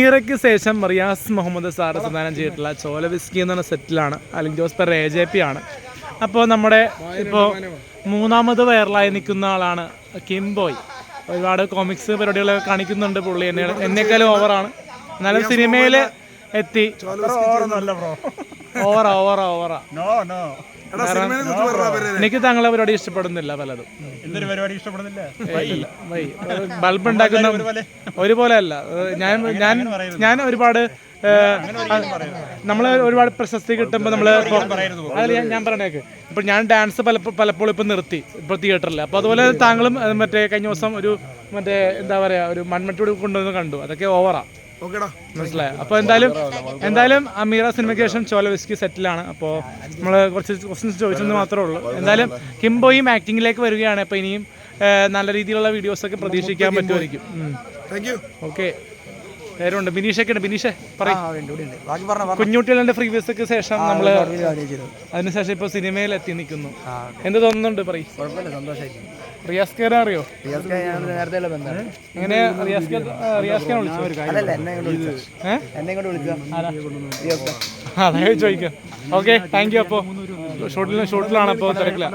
ഈറയ്ക്ക് ശേഷം റിയാസ് മുഹമ്മദ് സാർ സംവിധാനം ചെയ്തിട്ടുള്ള ചോല വിസ്കി എന്ന സെറ്റിലാണ്. അല്ലെങ്കിൽ ജോസ് പെർ എ ജെ പി ആണ്. അപ്പോൾ നമ്മുടെ ഇപ്പോൾ മൂന്നാമത് വൈറലായി നിൽക്കുന്ന ആളാണ് കിംബോയ് ഒരുപാട് കോമിക്സ് പരിപാടികളൊക്കെ കാണിക്കുന്നുണ്ട് പുള്ളി. എന്നെ എന്നെക്കാളും ഓവറാണ് എന്നാലും സിനിമയിൽ എത്തി. ഓവറാ ഓവറാ ഓവറാ നോ പേര് എനിക്ക് താങ്കളെ പരിപാടി ഇഷ്ടപ്പെടുന്നില്ല പലതും. എന്തൊരു പരിപാടി ഇഷ്ടപ്പെടുന്നില്ല. ബൾബ് ഉണ്ടാക്കുന്ന ഒരുപോലെ. അല്ല. ഞാൻ ഞാൻ ഞാൻ ഒരുപാട് നമ്മൾ ഒരുപാട് പ്രശസ്തി കിട്ടുമ്പോൾ നമ്മൾ അതിൽ ഞാൻ- പറഞ്ഞേക്ക് പറയണേക്ക് ഇപ്പൊ ഞാൻ ഡാൻസ് പലപ്പോൾ പലപ്പോഴും ഇപ്പൊ നിർത്തി ഇപ്പൊ തിയേറ്ററിൽ അപ്പൊ അതുപോലെ താങ്കളും മറ്റേ കഴിഞ്ഞ ദിവസം ഒരു മറ്റേ എന്താ പറയാ ഒരു മൺമറ്റോട് കൊണ്ടുവന്ന് കണ്ടു. അതൊക്കെ ഓവറാ മനസ്സിലായോ. അപ്പോൾ എന്തായാലും എന്തായാലും അമീറ സിനിമയ്ക്ക് ശേഷം ചോല വിസ്കി സെറ്റിലാണ്. അപ്പോൾ നമ്മൾ കുറച്ച് ക്വസ്റ്റ്യൻസ് ചോദിച്ചെന്ന് മാത്രമേ ഉള്ളൂ. എന്തായാലും കിംബോയും ആക്ടിങ്ങിലേക്ക് വരികയാണ്. അപ്പോൾ ഇനിയും നല്ല രീതിയിലുള്ള വീഡിയോസ് ഒക്കെ പ്രതീക്ഷിക്കാൻ പറ്റുമായിരിക്കും. ഓക്കെ പേരുണ്ട്. ബിനീഷൊക്കെ ഉണ്ട് ബിനീഷേ പറയും കുഞ്ഞുട്ടികളുടെ ഫ്രീ വിസക്ക് ശേഷം നമ്മൾ അതിനുശേഷം ഇപ്പോൾ സിനിമയിൽ എത്തി നിൽക്കുന്നു എന്ത് തോന്നുന്നുണ്ട് പറയും? റിയാസ് അറിയോ? ഞാൻ നേരത്തെ ബന്ധമാണ് എങ്ങനെ റിയാസ് ഖാൻ റിയാസ് ഖാൻ വിളിച്ചു അതല്ല എന്നെ കൊണ്ട് വിളിച്ച? ഏഹ് എന്നെ കൊണ്ട് വിളിച്ച? അതെ ചോദിക്കാം. ഓക്കെ താങ്ക് യു അപ്പോൾ ഷൂട്ടിൽ ഷോട്ടിലാണ് അപ്പോൾ തിരക്കില്ല